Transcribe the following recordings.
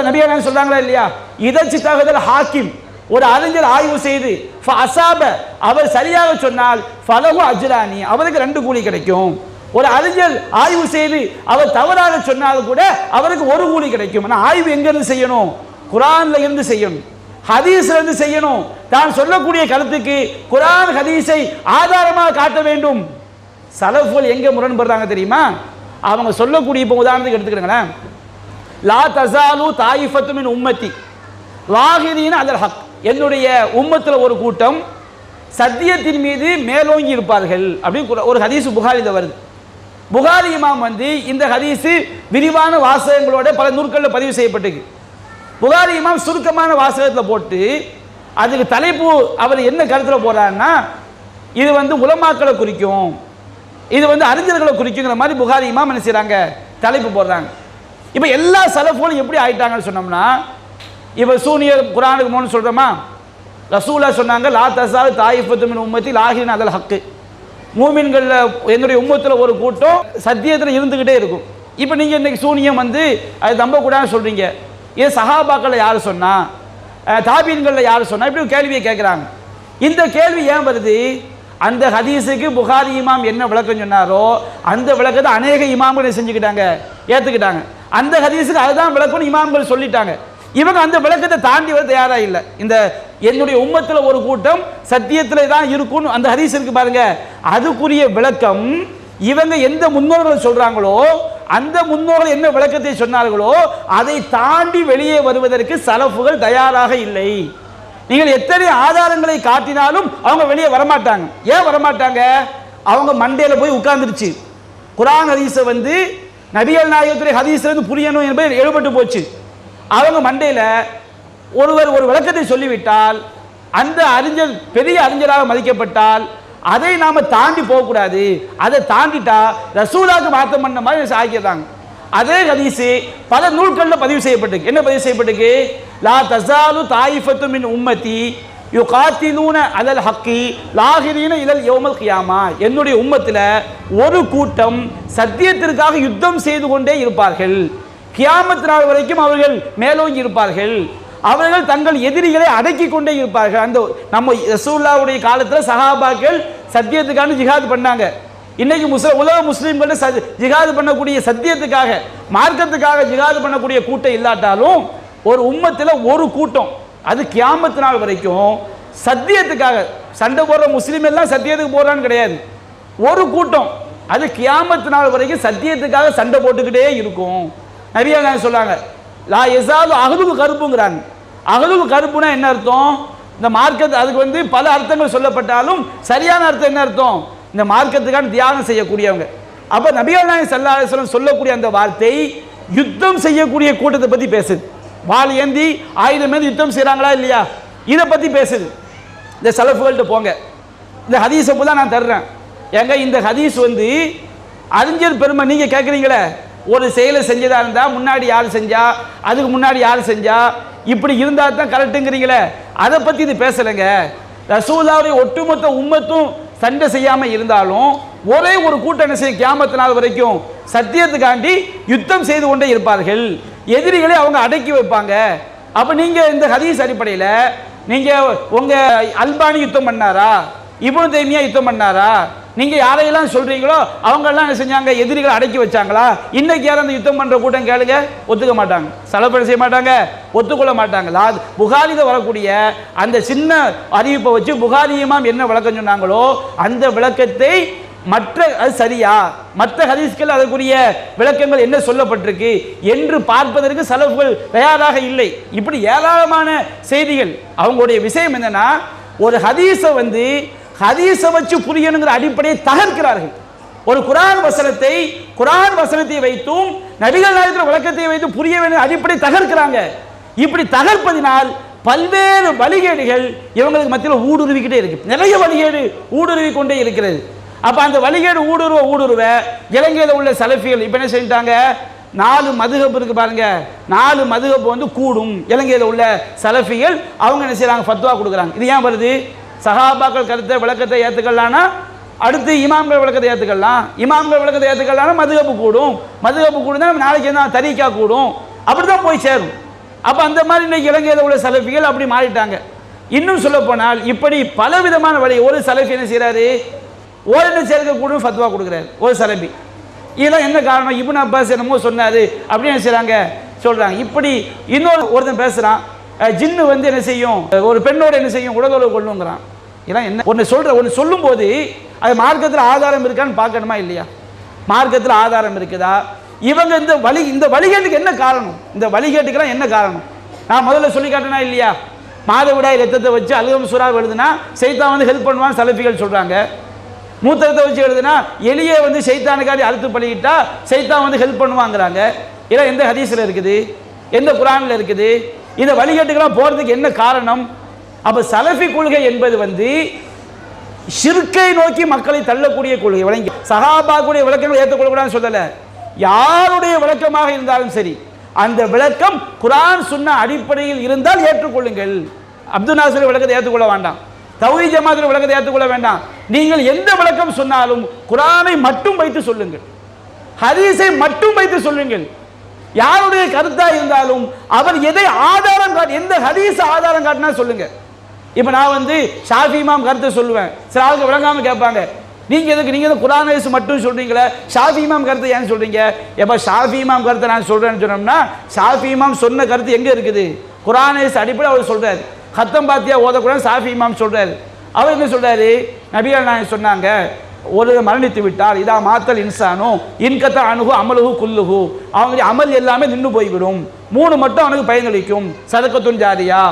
அல்ல நபியா சொல்றாங்களா இல்லையா? இதழ்ச்சி தகுதல் ஹாக்கிம். ஒரு அறிஞர் ஆய்வு செய்து அசாப. அவர் சரியாக சொன்னால் ஃபலகு அஜ்ரானி. அவருக்கு ரெண்டு கூலி கிடைக்கும். ஒரு அறிஞர் ஆய்வு செய்து அவர் தவறாக சொன்னால் கூட அவருக்கு ஒரு கூலி கிடைக்கும். ஆனா ஆய்வு எங்க இருந்து செய்யணும்? குரான்ல இருந்து செய்யணும். ஹதீஸ்ல இருந்து செய்யணும். தான் சொல்லக்கூடிய கருத்துக்கு குரான் ஹதீஸை ஆதாரமாக காட்ட வேண்டும். சலஃபுகள் எங்க முரண்படுறாங்க தெரியுமா? அவங்க சொல்லக்கூடிய இப்போ உதாரணத்துக்கு எடுத்துக்கிறேங்களேன் லா தசாலு தாயிஃபத்து மின் உம்மத்தி. லாகிரீன அதல் ஹக். என்னுடைய உம்மத்தில் ஒரு கூட்டம் சத்தியத்தின் மீது மேலோங்கி இருப்பார்கள் அப்படின்னு ஒரு ஹதீஸ் புகாரில வருது. புகாரி இமாம் வந்து இந்த ஹதீஸு விரிவான வாசகங்களோட பல நூற்களில் பதிவு செய்யப்பட்டிருக்கு. புகாரி இமாம் சுருக்கமான வாசகத்தில் போட்டு அதுக்கு தலைப்பு அவர் என்ன கருத்தில் போகிறாருன்னா இது வந்து உலமாக்களை குறிக்கும் இது வந்து அறிஞர்களை குறிக்குங்கிற மாதிரி புகாரி இமாம் என்ன செய்கிறாங்க தலைப்பு போடுறாங்க. இப்போ எல்லா சலஃபுகளும் எப்படி ஆயிட்டாங்கன்னு சொன்னோம்னா இப்போ சூனியர் குரானுக்கு மோன்னு சொல்கிறோமா ரசூலா சொன்னாங்க லா தசால் தாயிஃபத்துமின் உம்மத்தில் உம்மத்தி லாகின் அதல் ஹக்கு. மூமின்களில் என்னுடைய உம்மத்தில் ஒரு கூட்டம் சத்தியத்தில் இருந்துக்கிட்டே இருக்கும். இப்போ நீங்கள் இன்றைக்கி சூனியம் வந்து அது நம்பக்கூடாதுன்னு சொல்கிறீங்க ஏன் சஹாபாக்களில் யார் சொன்னால் தாபீன்களில் யார் சொன்னால் இப்படி கேள்வியை கேட்குறாங்க இந்த கேள்வி ஏன் வருது? அந்த ஹதீஸுக்கு புகாரி இமாம் என்ன விளக்கம் சொன்னாரோ அந்த விளக்கத்தை அநேக இமாம்களை செஞ்சுக்கிட்டாங்க? ஏற்றுக்கிட்டாங்க அந்த ஹதீஸுக்கு அதுதான் விளக்கம்னு இமாம்கள் சொல்லிட்டாங்க. இவங்க அந்த விளக்கத்தை தாண்டி வர தயாராக இல்லை. இந்த என்னுடைய உம்மத்தில் ஒரு கூட்டம் சத்தியத்தில் தான் இருக்கும்னு அந்த ஹதீஸ் இருக்கு பாருங்க. அதுக்குரிய விளக்கம் இவங்க எந்த முன்னோர்கள் சொல்றாங்களோ அந்த முன்னோர்கள் என்ன விளக்கத்தை சொன்னார்களோ அதை தாண்டி வெளியே வருவதற்கு சலப்புகள் தயாராக இல்லை. நீங்கள் எத்தனை ஆதாரங்களை காட்டினாலும் அவங்க வெளியே வரமாட்டாங்க. ஏன் வரமாட்டாங்க? அவங்க மண்டையில் போய் உட்கார்ந்துருச்சு. குரான் ஹதீஸை வந்து நபிகள் நாயகத்துடைய ஹதீஸ்லேருந்து புரியணும் என்பது எழுபட்டு போச்சு. அவங்க மண்டையில் ஒருவர் ஒரு விளக்கத்தை சொல்லிவிட்டால் அந்த அறிஞர் பெரிய அறிஞராக மதிக்கப்பட்டால் அதை நாம் தாண்டி போகக்கூடாது. அதை தாண்டிட்டா ரசூலாவுக்கு மாற்றம் பண்ண மாதிரி ஆக்கிடுறாங்க அதே ஹதீஸ் பல நூல்களில் பதிவு செய்யப்பட்டிருக்கு. என்ன பதிவு செய்யப்பட்டிருக்கு? லா தசாலு தாயிஃபத்து மின் உம்மத்தி யுகாத்திலூன அலல் ஹக்கி லாகிரீன இதழ் யோமல் கியாமா. என்னுடைய உம்மத்தில் ஒரு கூட்டம் சத்தியத்திற்காக யுத்தம் செய்து கொண்டே இருப்பார்கள். கியாமத் நாள் வரைக்கும் அவர்கள் மேலோங்கி இருப்பார்கள். அவர்கள் தங்கள் எதிரிகளை அடக்கி கொண்டே இருப்பார்கள். அந்த நம்ம ரசூல்லாவுடைய காலத்தில் சஹாபாக்கள் சத்தியத்துக்கான ஜிகாது பண்ணாங்க. இன்னைக்கு முஸ்லிம் உலக முஸ்லீம்கள் ஜிகாது பண்ணக்கூடிய சத்தியத்துக்காக மார்க்கத்துக்காக ஜிஹாது பண்ணக்கூடிய கூட்டம் இல்லாட்டாலும் ஒரு உம்மத்தில் ஒரு கூட்டம். அது கியாமத்து நாள் வரைக்கும் சத்தியத்துக்காக சண்டை போடுற முஸ்லீம் எல்லாம் சத்தியத்துக்கு போகிறான்னு கிடையாது. ஒரு கூட்டம் அது கியாமத்து நாள் வரைக்கும் சத்தியத்துக்காக சண்டை போட்டுக்கிட்டே இருக்கும். நிறைய நான் சொல்றாங்க? லா எசாது அகதுக்கு கருப்புங்கிறாங்க அகதுக்கு கருப்புனா என்ன அர்த்தம்? இந்த மார்க்கத்து அதுக்கு வந்து பல அர்த்தங்கள் சொல்லப்பட்டாலும் சரியான அர்த்தம் என்ன அர்த்தம்? இந்த மார்க்கத்துக்கான தியாகம் செய்யக்கூடியவங்க. அப்போ நபிகள் நாயகம் ஸல்லல்லாஹு சொல்லக்கூடிய அந்த வார்த்தை யுத்தம் செய்யக்கூடிய கூட்டத்தை பற்றி பேசுது. வாள் ஏந்தி ஆயுதம் ஏந்தி யுத்தம் செய்கிறாங்களா இல்லையா? இதை பற்றி பேசுது. இந்த சலஃபுகள்கிட்ட போங்க. இந்த ஹதீஸை தான் நான் தர்றேன். ஏங்க இந்த ஹதீஸ் வந்து அறிஞர் பெருமை நீங்கள் கேட்குறீங்களே ஒரு செயலை செஞ்சதா இருந்தால் முன்னாடி யார் செஞ்சா அதுக்கு முன்னாடி யார் செஞ்சா இப்படி இருந்தால் தான் கரெக்டுங்கிறீங்களே அதை பற்றி இது பேசலைங்க. ரசூலாவுடைய ஒட்டுமொத்த உம்மத்தும் சண்டை செய்யாமல் இருந்தாலும் ஒரே ஒரு கூட்டணி செய்ய செய்யும் கியாமத்து நாள் வரைக்கும் சத்தியத்துக்காண்டி யுத்தம் செய்து கொண்டே இருப்பார்கள். எதிரிகளை அவங்க அடக்கி வைப்பாங்க. அப்போ நீங்கள் இந்த ஹதீஸ் அடிப்படையில் நீங்கள் உங்கள் அல்பானி யுத்தம் பண்ணாரா? இப்னு தைமியாக யுத்தம் பண்ணாரா? நீங்கள் யாரையெல்லாம் சொல்கிறீங்களோ அவங்கெல்லாம் என்ன செஞ்சாங்க? எதிரிகளை அடக்கி வச்சாங்களா? இன்றைக்கி யாரும் அந்த யுத்தம் பண்ணுற கூட்டம் கேளுங்க. ஒத்துக்க மாட்டாங்க. செலப்பட செய்ய மாட்டாங்க. ஒத்துக்கொள்ள மாட்டாங்களா லா வரக்கூடிய அந்த சின்ன அறிவிப்பை வச்சு புகாரி இமாம் என்ன விளக்கம் சொன்னாங்களோ அந்த விளக்கத்தை மற்ற அது சரியா? மற்ற ஹதீஸ்கள் அதற்குரிய விளக்கங்கள் என்ன சொல்லப்பட்டிருக்கு? என்று பார்ப்பதற்கு செலவுகள் தயாராக இல்லை. இப்படி ஏராளமான செய்திகள். அவங்களுடைய விஷயம் என்னன்னா ஒரு ஹதீஸை வந்து ஹதீஸை வச்சு புரியணுங்கிற அடிப்படையை தகர்க்கிறார்கள். ஒரு குரான் வசனத்தை குரான் வசனத்தை வைத்தும் நபிகள் நாயகத்தில் விளக்கத்தை வைத்து புரிய வேண்டிய அடிப்படை தகர்க்கிறாங்க. இப்படி தகர்ப்பதினால் பல்வேறு வழிகேடுகள் இவங்களுக்கு மத்தியில் ஊடுருவிக்கிட்டே இருக்கு. நிறைய வழிகேடு ஊடுருவி கொண்டே இருக்கிறது. அப்போ அந்த வழிகேடு ஊடுருவ ஊடுருவ இலங்கையில் உள்ள சலஃபிகள் இப்போ என்ன செஞ்சிட்டாங்க? நாலு மதுகப்பு இருக்குது பாருங்க. நாலு மதுகப்பு வந்து கூடும். இலங்கையில் உள்ள சலஃபிகள் அவங்க என்ன செய்கிறாங்க ஃபத்வா கொடுக்குறாங்க. இது ஏன் வருது? சஹாபாக்கள் கருத்தை விளக்கத்தை ஏற்றுக்கலான்னா அடுத்து இமாம்கள் விளக்கத்தை ஏற்றுக்கலாம் இமாம்கள் விளக்கத்தை ஏற்றுக்கலாம்னா மதுகப்பு கூடும். மதுகப்பு கூடுனா நாளைக்கு என்ன? தரிக்கா கூடும். அப்படி தான் போய் சேரும். அப்போ அந்த மாதிரி இன்றைக்கி இலங்கையில் உள்ள சலஃபிகள் அப்படி மாறிட்டாங்க. இன்னும் சொல்ல போனால் இப்படி பல விதமான வழி ஒரு சலஃபி என்ன செய்கிறாரு ஓரின சேர்க்க கூட ஃபத்வா கொடுக்குறாரு ஒரு சலபி இதெல்லாம் என்ன காரணம்? இப்னு அப்பாஸ் என்னமோ சொன்னார் அப்படின்னு என்ன செய்கிறாங்க சொல்கிறாங்க இப்படி இன்னொரு ஒருத்தன் பேசுகிறான் ஜின்னு வந்து என்ன செய்யும்? ஒரு பெண்ணோட என்ன செய்யும்? உடலுறவு கொள்ளுங்கிறான். இதெல்லாம் என்ன? ஒன்று சொல்கிற ஒன்று சொல்லும்போது அது மார்க்கத்தில் ஆதாரம் இருக்கான்னு பார்க்கணுமா இல்லையா? மார்க்கத்தில் ஆதாரம் இருக்குதா? இவங்க இந்த வழி இந்த வழிகேட்டுக்கு என்ன காரணம்? இந்த வழிகேட்டுக்கெல்லாம் என்ன காரணம்? நான் முதல்ல சொல்லி காட்டினா இல்லையா? மாதவிடாய் ரத்தத்தை வச்சு அலுவலம் சுறா எழுதுனா சைத்தா வந்து ஹெல்ப் பண்ணுவான்னு சலபிகள் சொல்கிறாங்க மூத்தத்தை வச்சு எழுதுனா எளிய வந்து சைத்தானுக்காண்டி அழுத்து பழகிட்டா சைத்தான் வந்து ஹெல்ப் பண்ணுவாங்கிறாங்க. இதெல்லாம் எந்த ஹதீஸில் இருக்குது? எந்த குரானில் இருக்குது? இந்த வழிகட்டுக்கெல்லாம் போகிறதுக்கு என்ன காரணம்? அப்போ சலஃபி கொள்கை என்பது வந்து ஷிர்கை நோக்கி மக்களை தள்ளக்கூடிய கொள்கை. வழங்கி சஹாபாக்குடைய விளக்கங்களை ஏற்றுக்கொள்ளக்கூடாதுன்னு சொல்லலை. யாருடைய விளக்கமாக இருந்தாலும் சரி அந்த விளக்கம் குரான் சொன்ன அடிப்படையில் இருந்தால் ஏற்றுக்கொள்ளுங்கள். அப்துல் நாசர் விளக்கத்தை ஏற்றுக்கொள்ள வேண்டாம். தௌஹி ஜமாத்தில் விளக்கத்தை ஏற்றுக்கொள்ள வேண்டாம். நீங்கள் எந்த விளக்கம் சொன்னாலும் குரானை மட்டும் வைத்து சொல்லுங்கள். ஹதீஸை மட்டும் வைத்து சொல்லுங்கள். யாருடைய கருத்தா இருந்தாலும் அவர் எதை ஆதாரம் காட்டு எந்த ஹதீஸ் ஆதாரம் காட்டினா சொல்லுங்க. இப்போ நான் வந்து ஷாஃபி இமாம் கருத்தை சொல்லுவேன். சில ஆளுக்கு விளங்காம கேட்பாங்க. நீங்க எதுக்கு நீங்க குரான் வயசு மட்டும் சொல்றீங்களே? ஷாஃபி இமாம் கருத்தை ஏன் சொல்றீங்க? எப்ப ஷாஃபி இமாம் கருத்தை நான் சொல்றேன்னு சொன்னோம்னா ஷாஃபி இமாம் சொன்ன கருத்து எங்க இருக்குது? குரான் வயசு அடிப்படை அவர் சொல்றாரு. ஹத்தம் பாத்தியா ஓதக்கூடாது ஷாஃபி இமாம் சொல்றாரு. அவர் என்ன சொல்றாரு? நபிகள் நாயகம் சொன்னாங்க ஒரு மரணித்து விட்டால் இதா மாத்தல் இன்சானும் இன்கத்த அணுகு அமலுகு குல்லுகு. அவங்க அமல் எல்லாமே நின்று போய்விடும். மூணு மட்டும் அவனுக்கு பயனளிக்கும் சதக்கத்துன் ஜாரியா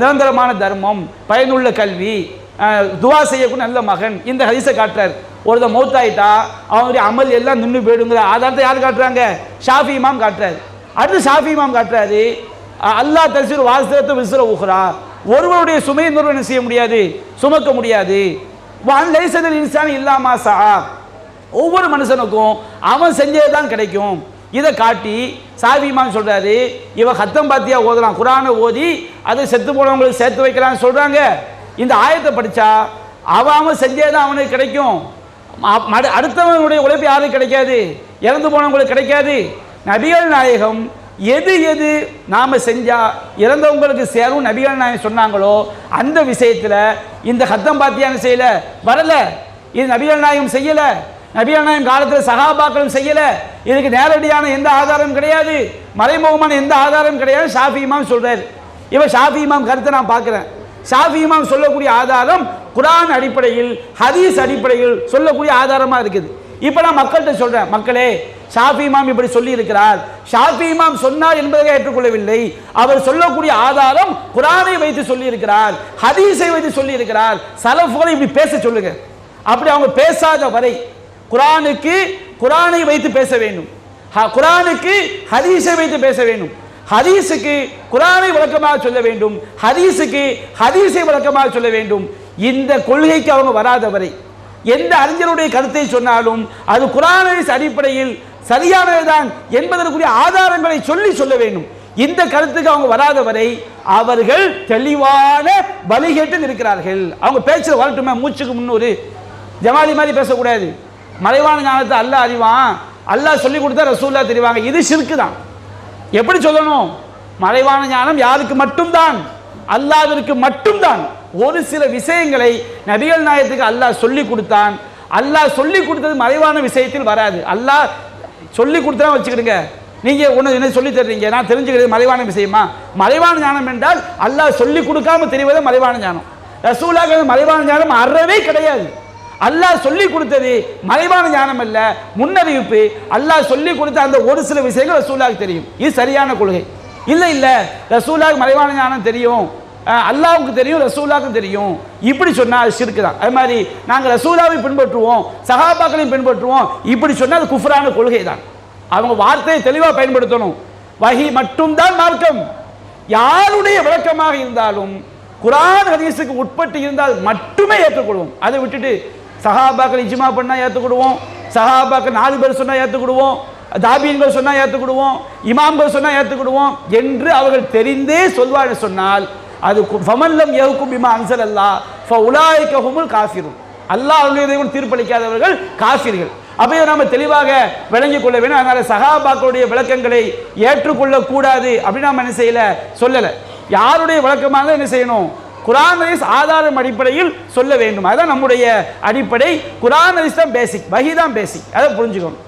நிரந்தரமான தர்மம் பயனுள்ள கல்வி துவா செய்யக்கூடிய நல்ல மகன். இந்த ஹரிசை காட்டுறார். ஒருத்தன் மௌத்தாயிட்டா அவனுடைய அமல் எல்லாம் நின்று போயிடுங்கிற ஆதாரத்தை யார் காட்டுறாங்க? ஷாஃபி இமாம் காட்டுறாரு. அடுத்து ஷாஃபி இமாம் காட்டுறாரு. அல்லாஹ் தரிசிர் வாசத்தை விசிற உஹ்ரா ஒருவருடைய சுமையை இன்னொருவன் செய்ய முடியாது? சுமக்க முடியாது. லைசதில் இன்சான் இல்லாமா சா ஒவ்வொரு மனுஷனுக்கும் அவன் செஞ்சது தான் கிடைக்கும். இதை காட்டி சாவிமான் சொல்கிறாரு இவன் ஹத்தம் பாத்தியா ஓதலாம் குரானை ஓதி அதை செத்து போனவங்களுக்கு சேர்த்து வைக்கலாம்னு சொல்கிறாங்க இந்த ஆயத்தை படித்தா அவன் அவன் செஞ்சே தான் அவனுக்கு கிடைக்கும். மடு- அடுத்தவனுடைய உழைப்பு யாருக்கு கிடைக்காது? இறந்து போனவங்களுக்கு கிடைக்காது. நபிகள் நாயகம் எது எது நாம் செஞ்சா இறந்தவங்களுக்கு சேரும் நபிகள் நாயகம் சொன்னாங்களோ அந்த விஷயத்தில் இந்த ஹத்தம் பாத்தியான செய்யலை? வரலை. இது நபிகள் நாயகம் செய்யலை. நபிகள் நாயகம் காலத்தில் சகாபாக்களும் செய்யலை. இதுக்கு நேரடியான எந்த ஆதாரம் கிடையாது. மறைமுகமான எந்த ஆதாரம் கிடையாது. ஷாஃபி இமாம் சொல்கிறார் இவன் ஷாஃபி இமாம் கருத்தை நான் பார்க்குறேன். ஷாஃபி இமாம் சொல்லக்கூடிய ஆதாரம் குரான் அடிப்படையில் ஹதீஸ் அடிப்படையில் சொல்லக்கூடிய ஆதாரமாக இருக்குது. இப்போ நான் மக்கள்கிட்ட சொல்கிறேன் மக்களே ஷாஃபி இமாம் இப்படி சொல்லி இருக்கிறார் ஷாஃபி இமாம் சொன்னார் என்பதை ஏற்றுக்கொள்ளவில்லை. அவர் சொல்லக்கூடிய ஆதாரம் குரானை வைத்து சொல்லி இருக்கிறார் ஹதீஸை வைத்து சொல்லி இருக்கிறார் சலஃபுகளை இப்படி பேச சொல்லுங்க. அப்படி அவங்க பேசாத வரை குரானுக்கு குரானை வைத்து பேச வேண்டும். குரானுக்கு ஹதீஸை வைத்து பேச வேண்டும். ஹதீஸுக்கு குரானை விளக்கமாக சொல்ல வேண்டும். ஹதீஸுக்கு ஹதீஸை விளக்கமாக சொல்ல வேண்டும். இந்த கொள்கைக்கு அவங்க வராத வரை எந்த அறிஞருடைய கருத்தை சொன்னாலும் அது குரானின் அடிப்படையில் அடிப்படையில் சரியானதுதான் என்பதற்குரிய ஆதாரங்களை சொல்லி சொல்ல வேண்டும். இந்த கருத்துக்கு அவங்க வராத வரை அவர்கள் தெளிவான வழிகேட்டில் இருக்கிறார்கள். அவங்க பேச்சுல வரட்டுமே மூச்சுக்கு முன்னூறு. ஜமாதி மாதிரி பேசக்கூடாது. மறைவான ஞானத்தை அல்லாஹ் அறிவான். அல்லாஹ் சொல்லி கொடுத்தா ரசூல்லா தெரிவாங்க. இது சிறுக்கு தான் எப்படி சொல்லணும்? மறைவான ஞானம் யாருக்கு மட்டும்தான். அல்லாவிற்கு மட்டும்தான். ஒரு சில விஷயங்களை நபிகள் நாயகத்துக்கு அல்லாஹ் சொல்லி கொடுத்தான். அல்லாஹ் சொல்லி கொடுத்தது மறைவான விஷயத்தில் வராது. அல்லாஹ் சொல்லி கொடுத்தா வச்சுக்கிடுங்க. நீங்க ஒன்று என்ன சொல்லி தர்றீங்க? நான் தெரிஞ்சுக்கிறது மறைவான விஷயமா? மறைவான ஞானம் என்றால் அல்லாஹ் சொல்லி கொடுக்காம தெரிவதே மறைவான ஞானம். ரசூலாக மறைவான ஞானம் அறவே கிடையாது. அல்லாஹ் சொல்லி கொடுத்தது மறைவான ஞானம் அல்ல முன்னறிவிப்பு. அல்லாஹ் சொல்லி கொடுத்த அந்த ஒரு சில விஷயங்கள் ரசூலாவுக்கு தெரியும். இது சரியான கொள்கை. இல்லை இல்லை. ரசூலாவுக்கு மறைவான ஞானம் தெரியும். அல்லாவுக்கு தெரியும் ரசூலாவுக்கும் தெரியும். இப்படி சொன்னால் அது சிறுக்கு தான். அது மாதிரி நாங்கள் ரசூலாவை பின்பற்றுவோம் சகாபாக்களையும் பின்பற்றுவோம். இப்படி சொன்னால் அது குஃப்ரான கொள்கை தான். அவங்க வார்த்தையை தெளிவாக பயன்படுத்தணும். வகி மட்டும்தான் மார்க்கம். யாருடைய விளக்கமாக இருந்தாலும் குரான் ஹதீஸுக்கு உட்பட்டு இருந்தால் மட்டுமே ஏற்றுக்கொள்வோம். அதை விட்டுட்டு சஹாபாக்கள் இஜ்மா பண்ணால் ஏற்றுக்கிடுவோம் சஹாபாக்கள் நாலு பேர் சொன்னால் ஏற்றுக்கிடுவோம் தாபீன்கள் சொன்னால் ஏற்றுக்கிடுவோம் இமாம்கள் சொன்னால் ஏற்றுக்கிடுவோம் என்று அவர்கள் தெரிந்தே சொல்வார்கள் சொன்னால் அது ஃபமல்லம் ஏவுக்கும் பிமா அன்சல் அல்லாஹ் ஃபஉலாயிக ஹுமுல் காஃபிரும் அல்லாஹ் அவர்களுடைய தீர்ப்பளிக்காதவர்கள் காஃபிர்கள். அப்போ நாம் தெளிவாக விளங்கிக் கொள்ள வேணும் அதனால் சகாபாக்களுடைய விளக்கங்களை ஏற்றுக்கொள்ளக்கூடாது அப்படின்னு நம்ம என்ன செய்யலை? சொல்லலை. யாருடைய விளக்கமாக என்ன செய்யணும்? குரான் ஹதீஸ் ஆதாரம் அடிப்படையில் சொல்ல வேண்டும். அதுதான் நம்முடைய அடிப்படை. குரான் ஹதீஸ் தான் பேசிக் வகி தான் பேசிக் அதை புரிஞ்சுக்கணும்.